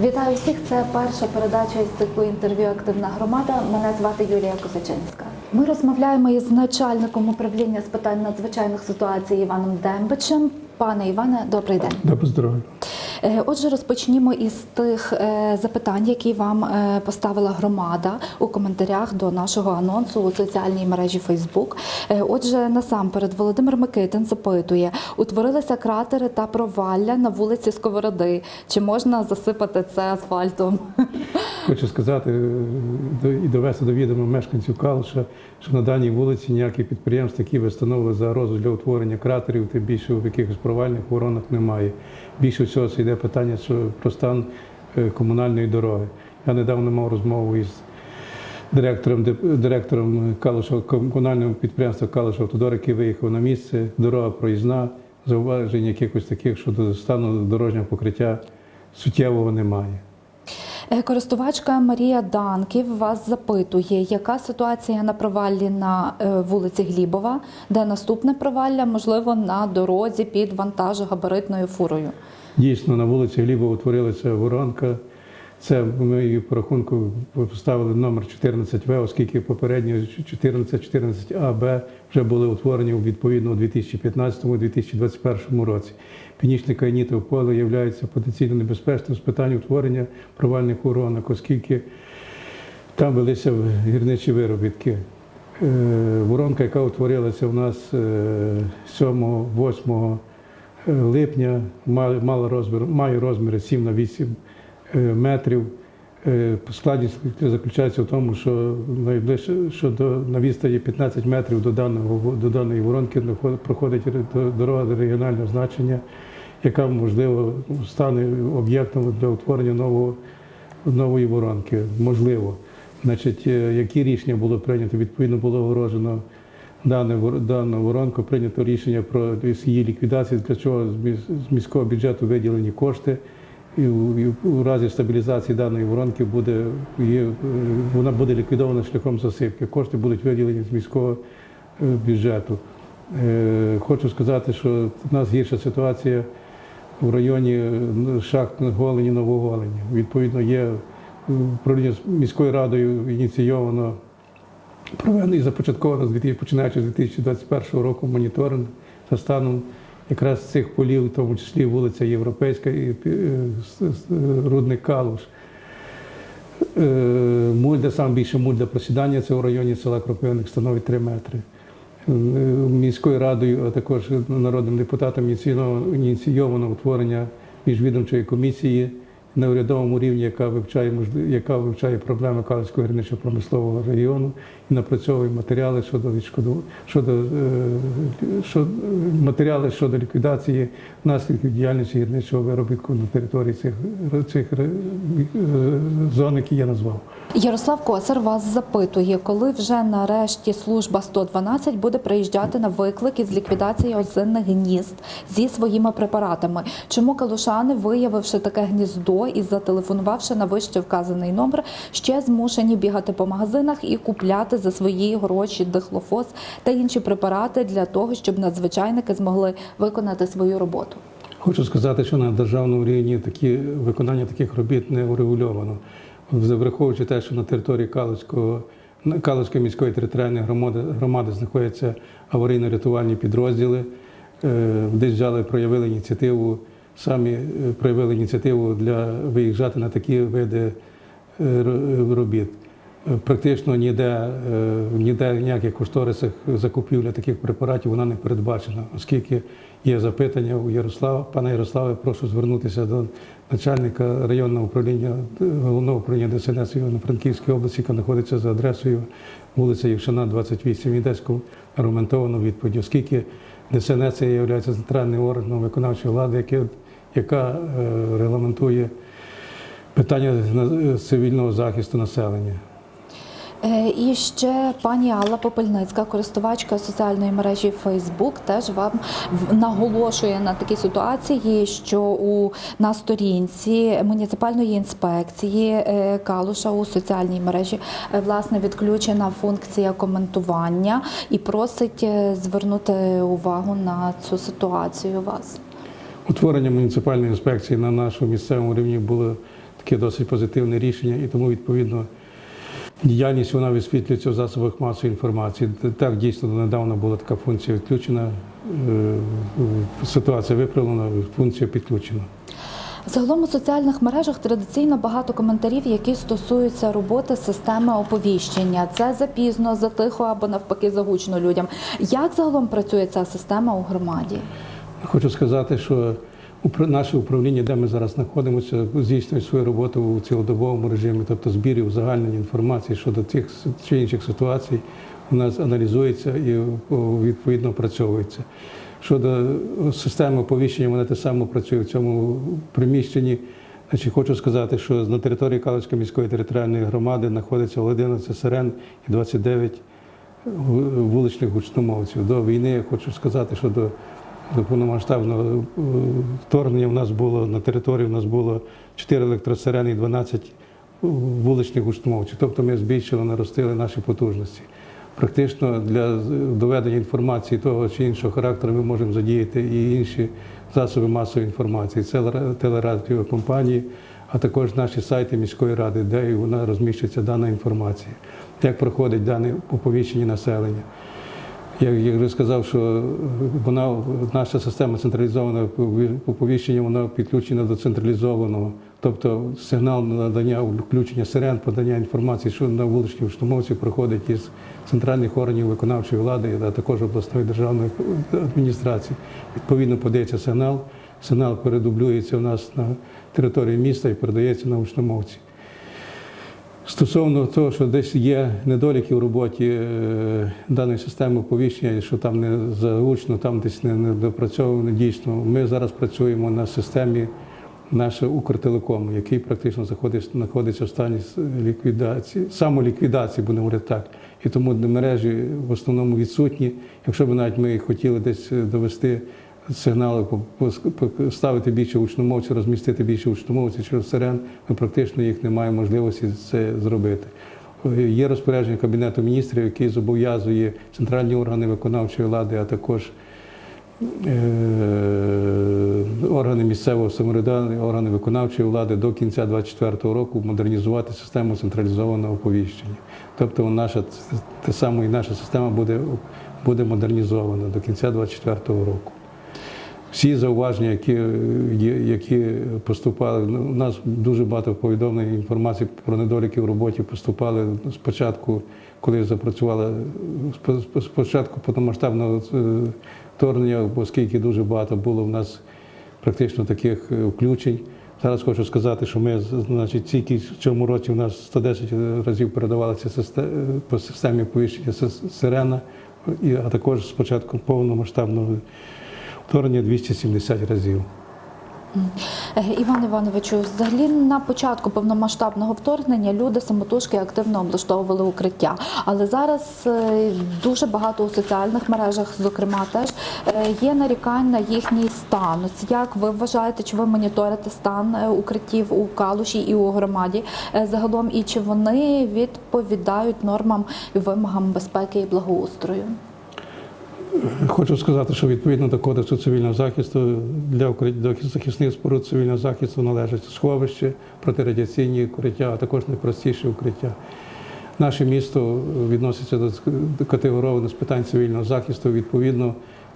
Вітаю всіх! Це перша передача із циклу інтерв'ю Активна громада. Мене звати Юлія Козачинська. Ми розмовляємо із начальником управління з питань надзвичайних ситуацій Іваном Дембичем. Пане Іване, добрий день. Добро здоров'я. Е, Отже, розпочнімо із тих е, запитань, які вам е, поставила громада у коментарях до нашого анонсу у соціальній мережі Фейсбук. Отже, насамперед Володимир Микитин запитує: утворилися кратери та провалля на вулиці Сковороди. Чи можна засипати це асфальтом? Хочу сказати і довести до відома мешканців Калуша, що на даній вулиці ніяких підприємств, які би встановили загрозу для утворення кратерів, тим більше в якихось провальних воронах немає. Більше всього це йде питання про стан е, комунальної дороги. Я недавно мав розмову із директором, директором Калуша, комунального підприємства Калуша Автодор, який виїхав на місце. Дорога проїзна, зауважень якихось таких щодо стану дорожнього покриття суттєвого немає. Е, Користувачка Марія Данків вас запитує, яка ситуація на проваллі на е, вулиці Глібова, де наступне провалля, можливо, на дорозі під вантажогабаритною фурою. Дійсно, на вулиці Глібова утворилася воронка. Це ми її по рахунку поставили номер 14В, оскільки попередні 14, 14 А, Б вже були утворені відповідно у 2015-2021 році. Північне кайнітове поле є потенційно небезпечним з питань утворення провальних воронок, оскільки там велися гірничі виробітки. Е, Воронка, яка утворилася у нас е, 7-8 липня, має, розмір, має розміри 7 на 8 е, метрів. Е, Складність заключається в тому, що найближче, що до, на відстані 15 метрів до, даного, до даної воронки проходить дорога регіонального значення, яка, можливо, стане об'єктом для утворення нового, нової воронки. Можливо. Значить, е, які рішення було прийнято? Відповідно було огорожено дане, дану воронку, прийнято рішення про її ліквідацію, для чого з міського бюджету виділені кошти. І у разі стабілізації даної воронки буде, вона буде ліквідована шляхом засипки. Кошти будуть виділені з міського е, бюджету. Е, Хочу сказати, що в нас гірша ситуація в районі е, шахт Голені Новоголені. Відповідно, є управління міською радою ініційовано проведено і започатковано з 2000 починаючи з 2021 року моніторинг за станом якраз цих полів, в тому числі вулиця Європейська і е, рудник Калуш. Е, Мульда, сам більше мульда просідання, це у районі села Кропивник становить 3 метри. Е, Міською радою, а також народним депутатом ініційовано утворення міжвідомчої комісії на урядовому рівні, яка вивчає яка вивчає проблеми Калицького гірничо-промислового регіону і напрацьовує матеріали щодо відшкоду щодо е, що, матеріали щодо ліквідації наслідків діяльності гірничого виробітку на території цих, цих е, зон, які я назвав. Ярослав Косар вас запитує, коли вже нарешті служба 112 буде приїжджати на виклик із ліквідації озинних гнізд зі своїми препаратами. Чому калушани, виявивши таке гніздо і зателефонувавши на вище вказаний номер, ще змушені бігати по магазинах і купляти за свої гроші дихлофос та інші препарати для того, щоб надзвичайники змогли виконати свою роботу? Хочу сказати, що на державному рівні такі виконання таких робіт не урегульовано. Враховуючи те, що на території Калицького Калицької міської територіальної громади, громади знаходяться аварійно-рятувальні підрозділи, е, десь взяли, проявили ініціативу, самі е, проявили ініціативу для виїжджати на такі види е, робіт. Е, Практично ніде, ніде ніяких кошторисах закупівля таких препаратів вона не передбачена, оскільки є запитання у Ярослава. Пане Ярославе, прошу звернутися до начальника районного управління головного управління ДСНС Івано-Франківської області, яка знаходиться за адресою вулиця Євшина, 28, і дасть аргументовану відповідь, оскільки ДСНС є центральним органом виконавчої влади, яке, яка е, регламентує питання на- цивільного захисту населення. Е, І ще пані Алла Попельницька, користувачка соціальної мережі Facebook, теж вам наголошує на такій ситуації, що у на сторінці муніципальної інспекції е, Калуша у соціальній мережі е, власне відключена функція коментування і просить е, звернути увагу на цю ситуацію вас. Утворення муніципальної інспекції на нашому місцевому рівні було таке досить позитивне рішення, і тому відповідно. Діяльність вона висвітлюється в засобах масової інформації. Так дійсно недавно була така функція відключена, е, ситуація виправлена, функція підключена. Загалом у соціальних мережах традиційно багато коментарів, які стосуються роботи системи оповіщення. Це запізно, затихо або навпаки загучно людям. Як загалом працює ця система у громаді? Хочу сказати, що наше управління, де ми зараз знаходимося, здійснює свою роботу у цілодобовому режимі, тобто збір і узагальнення інформації щодо тих чи інших ситуацій у нас аналізується і відповідно опрацьовується. Щодо системи оповіщення, вона те саме працює в цьому приміщенні. Значить, хочу сказати, що на території Калицької міської територіальної громади знаходиться 11 сирен і 29 вуличних гучномовців. До війни я хочу сказати, що до, до повномасштабного е, вторгнення в нас було на території у нас було 4 електросирени і 12 вуличних гучномовців. Тобто ми збільшили, наростили наші потужності. Практично для доведення інформації того чи іншого характеру ми можемо задіяти і інші засоби масової інформації, це ра- телерадіокомпанії, а також наші сайти міської ради, де вона розміщується дана інформація, як проходить дане оповіщення населення. Я, вже сказав, що вона наша система централізованого оповіщення вона підключена до централізованого, тобто сигнал надання включення сирен, подання інформації, що на вуличні установці проходить із центральних органів виконавчої влади, а також обласної державної адміністрації. Відповідно, подається сигнал. Сигнал передублюється у нас на території міста і передається на установці. Стосовно того, що десь є недоліки в роботі е, даної системи оповіщення, що там не заучно, там десь не, не допрацьовано дійсно. Ми зараз працюємо на системі нашого Укртелекому, який практично знаходиться в стані ліквідації, самоліквідації, будемо говорити так. І тому мережі в основному відсутні. Якщо б навіть ми хотіли десь е, довести сигнали, поставити більше учномовців, розмістити більше учномовців через сирен, ми практично їх не маємо можливості це зробити. Є розпорядження Кабінету міністрів, який зобов'язує центральні органи виконавчої влади, а також е, органи місцевого самоврядування, органи виконавчої влади до кінця 2024 року модернізувати систему централізованого оповіщення. Тобто наша те саме і наша система буде, буде модернізована до кінця 2024 року. Всі зауваження, які, які поступали, ну, у нас дуже багато повідомлень інформації про недоліки в роботі поступали спочатку, коли запрацювала спочатку повномасштабного е, вторгнення, оскільки дуже багато було в нас практично таких е, включень. Зараз хочу сказати, що ми значить, тільки в цьому році у нас 110 разів передавалася по системі повіщення сирена, а також спочатку повномасштабного вторгнення 270 разів. Е, Іван Івановичу, взагалі на початку повномасштабного вторгнення люди самотужки активно облаштовували укриття. Але зараз е, дуже багато у соціальних мережах, зокрема, теж е, є нарікань на їхній стан. Як ви вважаєте, чи ви моніторите стан укриттів у Калуші і у громаді загалом, і чи вони відповідають нормам і вимогам безпеки і благоустрою? Хочу сказати, що відповідно до кодексу цивільного захисту для до захисних споруд цивільного захисту належать сховище, протирадіаційні укриття, а також найпростіші укриття. Наше місто відноситься до категорованих з питань цивільного захисту відповідно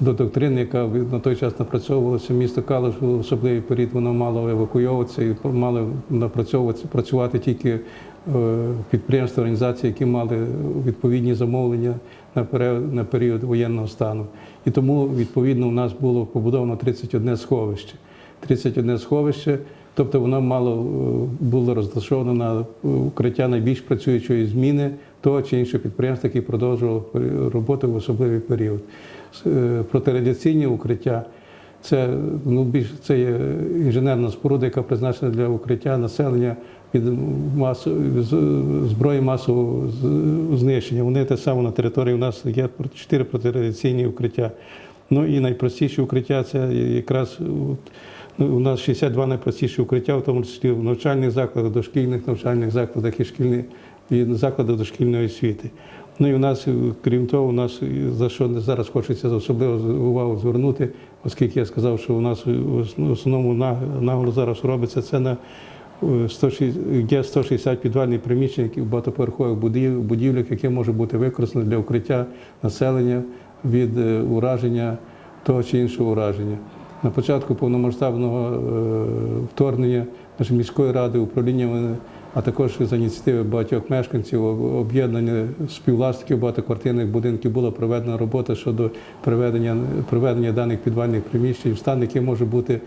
до доктрини, яка на той час напрацьовувалася. Місто Калуш в особливий період воно мало евакуйовуватися і мало напрацьовуватися, працювати тільки е, підприємства, організації, які мали відповідні замовлення на період, воєнного стану. І тому, відповідно, у нас було побудовано 31 сховище. 31 сховище, тобто воно мало е, було розташовано на е, укриття найбільш працюючої зміни того чи іншого підприємства, яке продовжувало пері- роботу в особливий період. Е, Протирадіаційні укриття. Це ну більш це є інженерна споруда, яка призначена для укриття населення від масу зброї масового знищення. Вони те саме на території. У нас є чотири протирадіаційні укриття. Ну і найпростіші укриття це якраз ну, у нас 62 найпростіші укриття, в тому числі в навчальних закладах, дошкільних навчальних закладах і шкільних і закладах дошкільної освіти. Ну і у нас, е, крім того, у нас е, за що зараз хочеться особливо увагу звернути, оскільки я сказав, що у нас в основному на- наголос зараз робиться це на е, 160 є 160 підвальних приміщень які в багатоповерхових будівлях, яке може бути використано для укриття населення від е, ураження того чи іншого ураження. На початку повномасштабного е, вторгнення нашої міської ради управління, а також за ініціативи багатьох мешканців, об'єднання співвласників багатоквартирних будинків була проведена робота щодо приведення, приведення даних підвальних приміщень в стан, який може бути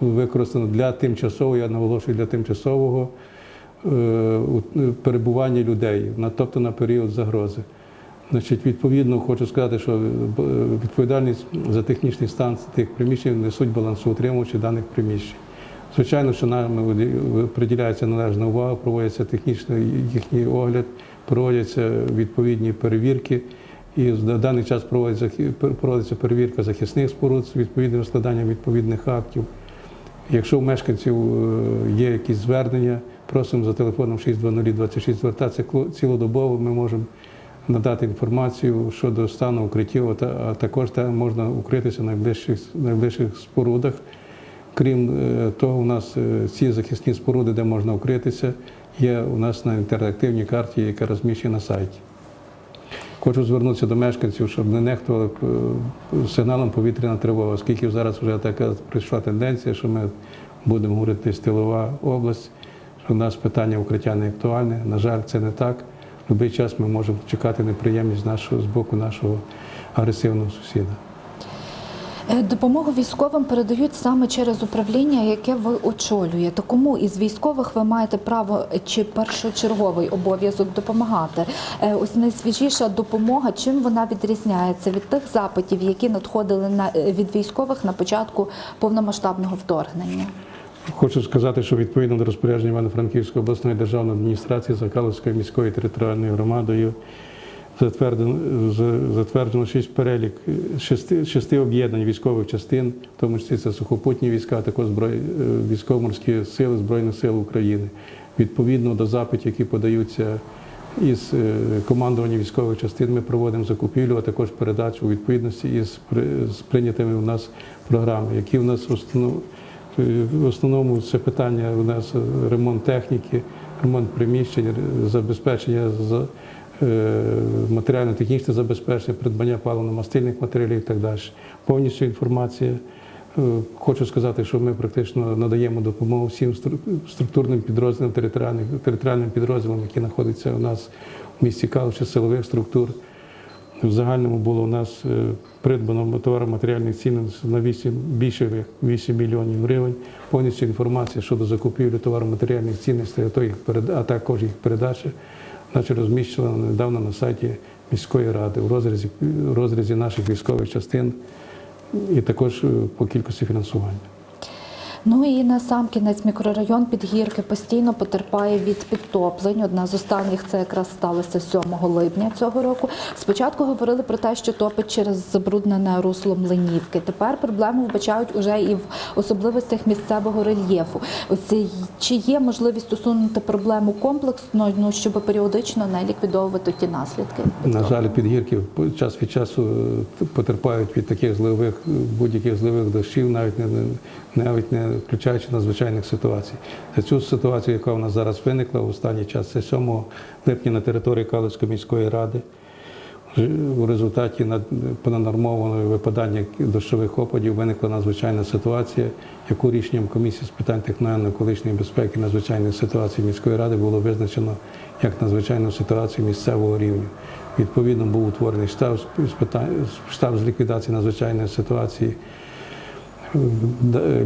використано для тимчасового, я наголошую, для тимчасового е, перебування людей, тобто на період загрози. Значить, відповідно, хочу сказати, що е, відповідальність за технічний стан тих приміщень несуть балансоутримувачі даних приміщень. Звичайно, що нами приділяється належна увага, проводиться технічний їхній огляд, проводяться відповідні перевірки. І на даний час проводиться, проводиться перевірка захисних споруд з відповідним складанням відповідних актів. Якщо у мешканців е, є якісь звернення, просимо за телефоном 62026 звертатися цілодобово. Ми можемо надати інформацію щодо стану укриттів, а також можна укритися в найближчих, найближчих спорудах. Крім е, того, у нас е, ці захисні споруди, де можна укритися, є у нас на інтерактивній карті, яка розміщена на сайті. Хочу звернутися до мешканців, щоб не нехтували е, сигналом повітряна тривога, оскільки зараз вже така прийшла тенденція, що ми будемо говорити стилова область, що у нас питання укриття не актуальне. На жаль, це не так. В будь-який час ми можемо чекати неприємність з боку нашого агресивного сусіда. Е, Допомогу військовим передають саме через управління, яке ви очолюєте. Кому із військових ви маєте право чи першочерговий обов'язок допомагати? Е, Ось найсвіжіша допомога, чим вона відрізняється від тих запитів, які надходили на е, від військових на початку повномасштабного вторгнення? Хочу сказати, що відповідно до розпорядження Івано-Франківської обласної державної адміністрації Закаловською міською територіальною громадою затверджено, затверджено шість перелік шести, шести об'єднань військових частин, в тому числі це сухопутні війська, також зброй, е, військово-морські сили Збройних сил України. Відповідно до запитів, які подаються із е, командування військових частин, ми проводимо закупівлю, а також передачу у відповідності із з прийнятими у нас програми, які у нас основно Е, В основному це питання у нас ремонт техніки, ремонт приміщень, забезпечення за- матеріально-технічне забезпечення, придбання паливно-мастильних матеріалів і так далі. Повністю інформація. Е, Хочу сказати, що ми практично надаємо допомогу всім структурним підрозділам, територіальним, підрозділам, які знаходяться у нас в місті Калуші, силових структур. В загальному було у нас е, придбано товаро-матеріальних цінностей на 8, більше як 8 мільйонів гривень. Повністю інформація щодо закупівлі товаро-матеріальних цінностей, а також їх передачі, значить розміщена недавно на сайті міської ради у розрізі, розрізі наших військових частин і також е, по кількості фінансування. Ну і на сам кінець мікрорайон Підгірки постійно потерпає від підтоплень. Одна з останніх це якраз сталося 7 липня цього року. Спочатку говорили про те, що топить через забруднене русло Млинівки. Тепер проблему вбачають уже і в особливостях місцевого рельєфу. Ось е, чи є можливість усунути проблему комплексно, ну щоб періодично не ліквідовувати ті наслідки? На жаль, підгірки час від часу е, потерпають від таких зливих, будь-яких зливих дощів, навіть не, навіть не включаючи надзвичайних ситуацій. За цю ситуацію, яка у нас зараз виникла в останній час, це 7 липня на території Калицької міської ради. У результаті понаднормованого випадання дощових опадів виникла надзвичайна ситуація, яку рішенням комісії з питань техногенно-екологічної безпеки і надзвичайних ситуацій міської ради було визначено як надзвичайну ситуацію місцевого рівня. Відповідно, був утворений штаб з штаб з ліквідації надзвичайної ситуації.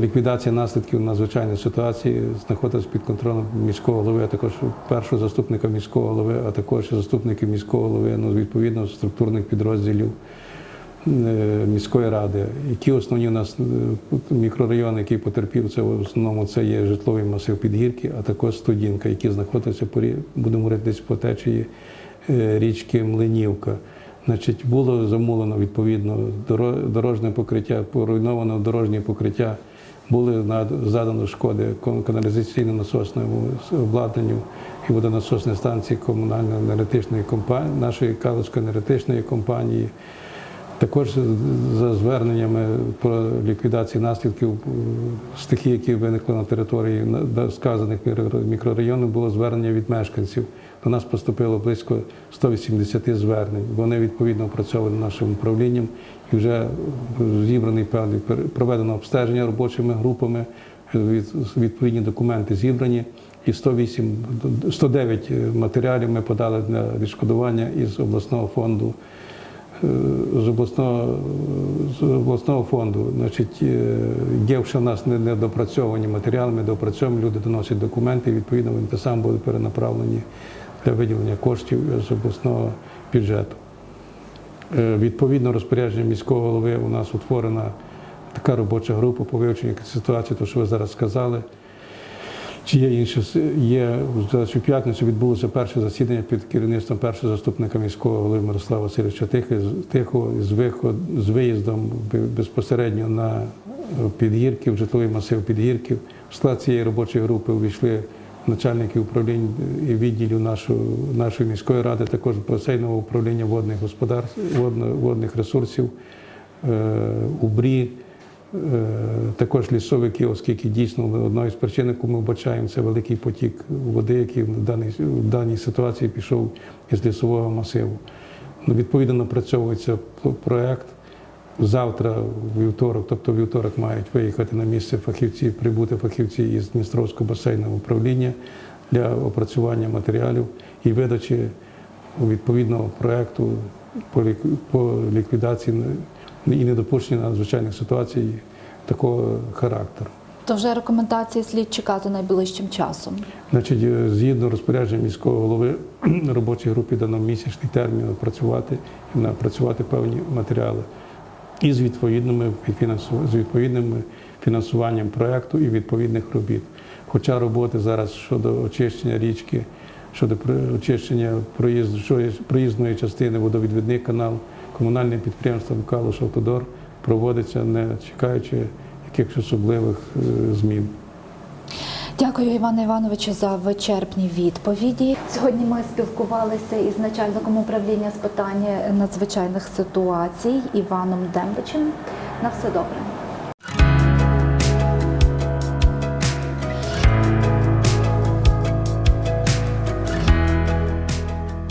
Ліквідація наслідків надзвичайної ситуації знаходиться під контролем міського голови, а також першого заступника міського голови, а також заступників міського голови, ну, відповідно структурних підрозділів е, міської ради. Які основні у нас е, мікрорайони, які потерпів, це в основному це є житловий масив Підгірки, а також Студінка, які знаходяться по будемо говорити десь по течії е, річки Млинівка. Значить, було замовлено відповідно доро- дорожнє покриття, поруйновано дорожнє покриття, були задано шкоди каналізаційно-насосному обладнанню і водонасосної станції комунально-енергетичної компанії, нашої Калицької енергетичної компанії. Також за зверненнями про ліквідацію наслідків е, стихій, які виникли на території сказаних мікрорайонів, було звернення від мешканців. До нас поступило близько 180 звернень. Вони відповідно опрацьовані нашим управлінням і вже зібраний певний проведено обстеження робочими групами. Відповідні документи зібрані. І 108, 109 матеріалів ми подали для відшкодування із обласного фонду е, з обласного, з обласного фонду. Значить, е, є ще в нас не- недопрацьовані матеріали, ми допрацьовуємо, люди доносять документи, і, відповідно, вони те саме будуть перенаправлені для виділення коштів з обласного бюджету. Е, Відповідно, розпорядження міського голови у нас утворена така робоча група по вивченню ситуації, то що ви зараз сказали. Чи є інше є в цю п'ятницю відбулося перше засідання під керівництвом першого заступника міського голови Мирослава Васильовича Тихого з виход з виїздом безпосередньо на е, підгірків, житловий масив підгірків. В склад цієї робочої групи увійшли начальники управлінь і відділів нашої, нашої міської ради, також басейнового управління водних господарств, водних ресурсів, е, УБРІ. Е, Також лісовики, оскільки дійсно одною з причин, яку ми вбачаємо, це великий потік води, який в даній, в даній ситуації пішов із лісового масиву. Ну, Відповідно, напрацьовується п- проект. Завтра, вівторок, тобто вівторок мають виїхати на місце фахівці, прибути фахівці із Дністровського басейного управління для опрацювання матеріалів і видачі відповідного проекту по ліквідації і недопущення надзвичайних ситуацій такого характеру. То вже рекомендації слід чекати найближчим часом. Значить, е, згідно розпорядження міського голови робочій групі дано місячний термін опрацювати і напрацювати певні матеріали і з відповідними з відповідним фінансуванням проекту і відповідних робіт. Хоча роботи зараз щодо очищення річки, щодо очищення проїзної частини водовідвідний канал, комунальним підприємством Калуш Автодор проводиться, не чекаючи якихось особливих е, змін. Дякую, Іване Івановичу, за вичерпні відповіді. Сьогодні ми спілкувалися із начальником управління з питань надзвичайних ситуацій Іваном Дембичем. На все добре.